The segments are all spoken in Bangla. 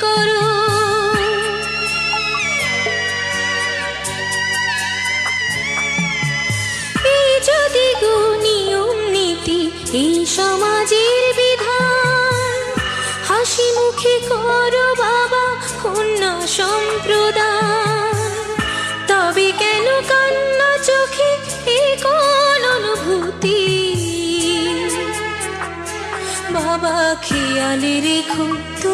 করো। এই যদি গো নিয়ম নীতি এই সমাজের বিধান। হাসি মুখে করো বাবা, কন্যা সম্প্রদান। তবে কেন কান্না চোখে এই কোন অনুভূতি? বাবা, খেয়ালে রেখো তুমি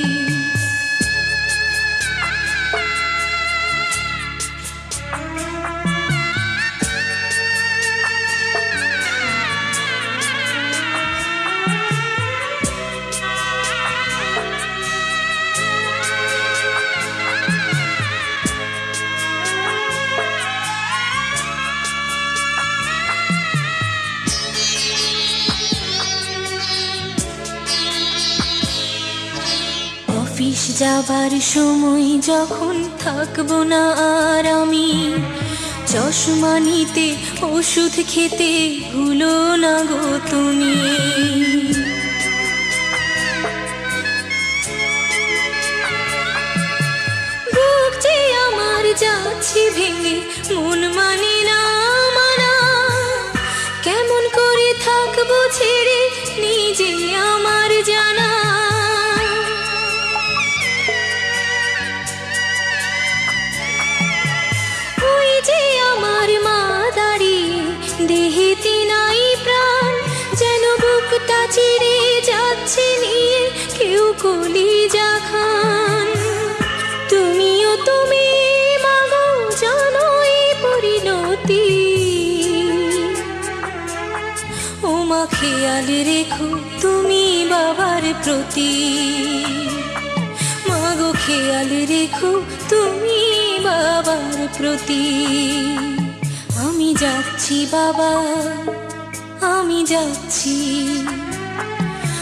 যাবার সময় যখন থাকব না আর আমি, চশমা নিতে, ওষুধ খেতে ভুলো না গো তুমি। বুক আমার যাচ্ছে ভেঙে, মন মানে না মানা। কেমন করে থাকব ছেড়ে নিজে কেউ কলি খান। তুমিও তুমি, মাগো জানো পরিণতি। ও মা খেয়াল রেখো তুমি বাবার প্রতি। মাগো খেয়াল রেখো তুমি বাবার প্রতি। আমি যাচ্ছি বাবা, আমি যাচ্ছি।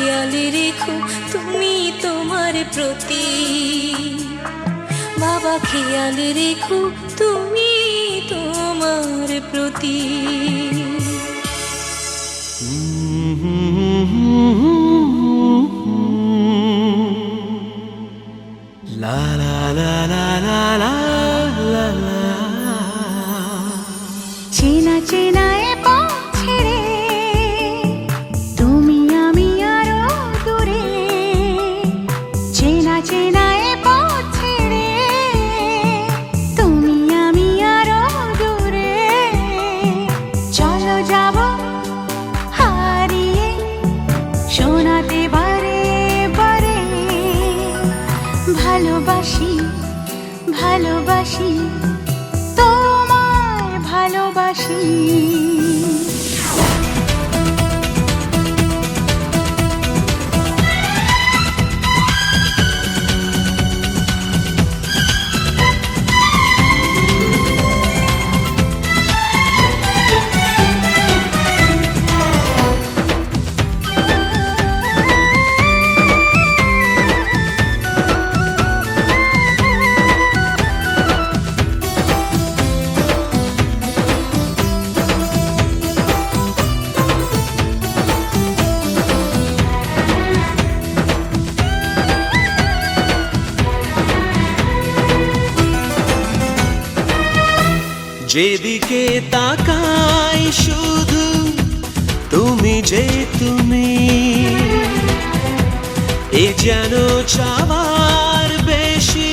খেয়াল রেখো তুমি তোমার প্রতি। বাবা খেয়াল রেখো তুমি তোমার প্রতি। La la la la la la la la চেনা চেনা যেদিকে তাকাই শুধু তুমি যে তুমি। এ যেন চাওয়ার বেশি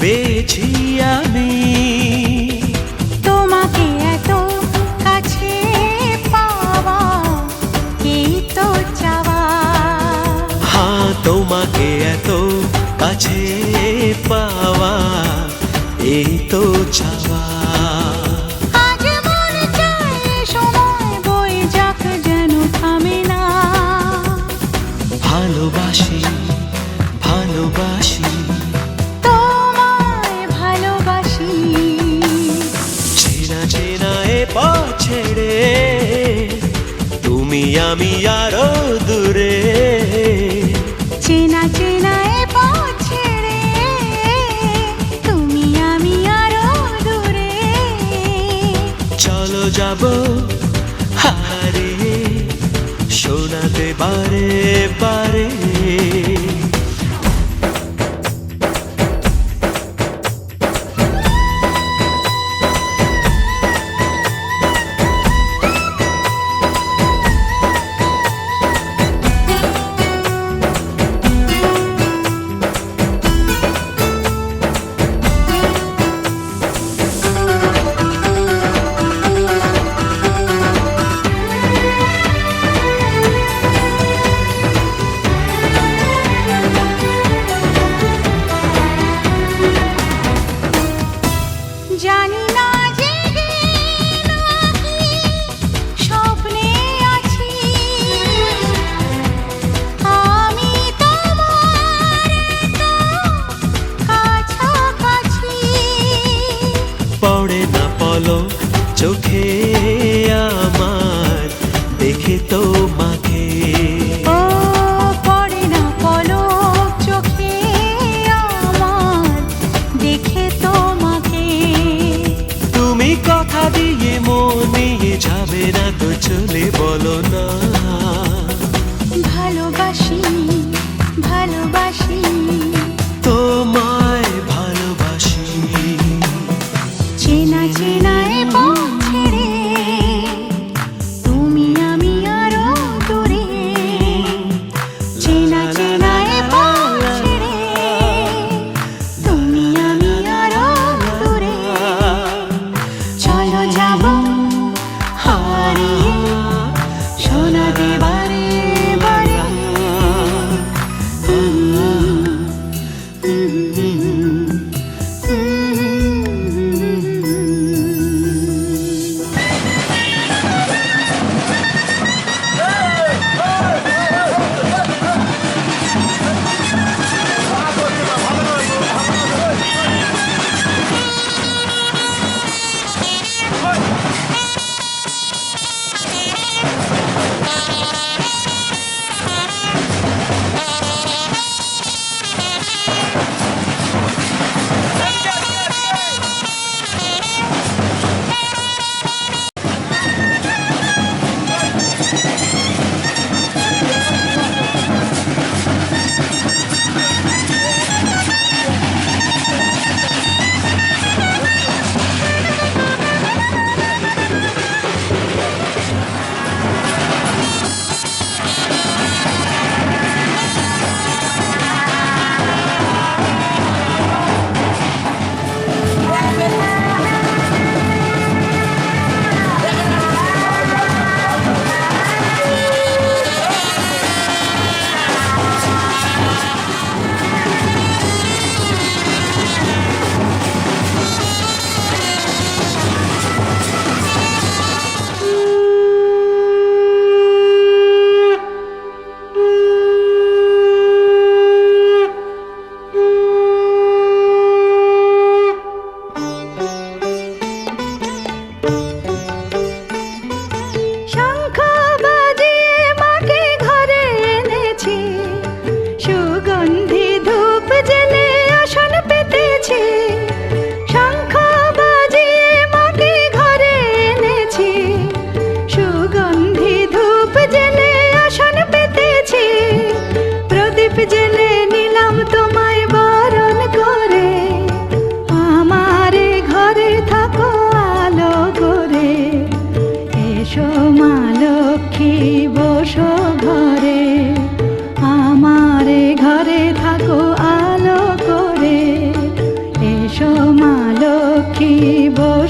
পেয়েছি আমি। তোমাকে এত কাছে পাওয়া কি তো চাওয়া? হ্যাঁ তোমাকে এত কাছে পাওয়া এই তো চাওয়া। ಯಾರೋ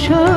show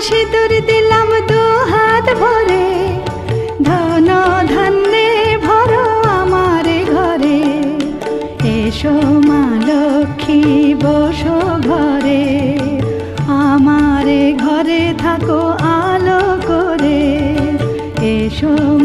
সিঁদুর দিলাম দু হাত ভরে। ধন ধান্যে ভরো আমারে ঘরে। এসো মা লক্ষ্মী, বসো ঘরে। আমারে ঘরে থাকো আলো করে। এসো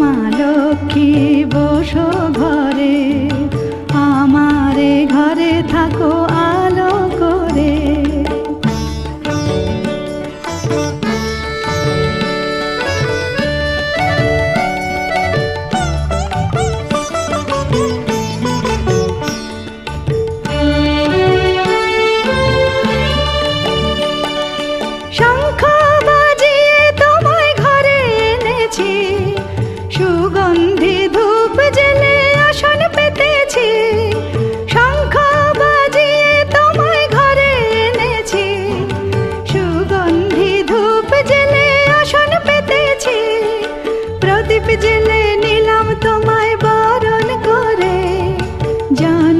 প্রদীপ নিলাম তোমায় বারণ করে। জনম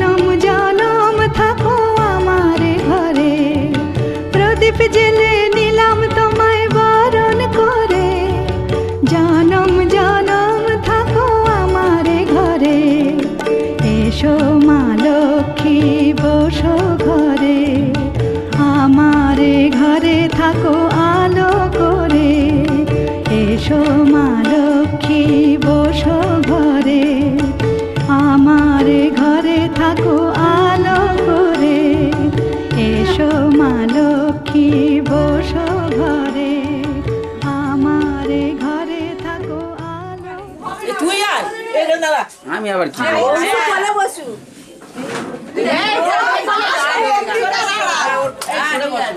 আমি আবার কি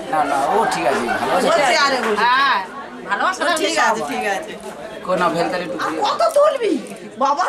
না না ও ঠিক আছে ভালো আছে। ঠিক আছে ঠিক আছে। কোন ভেলতালি টুকরি কত তুলবি? বাবা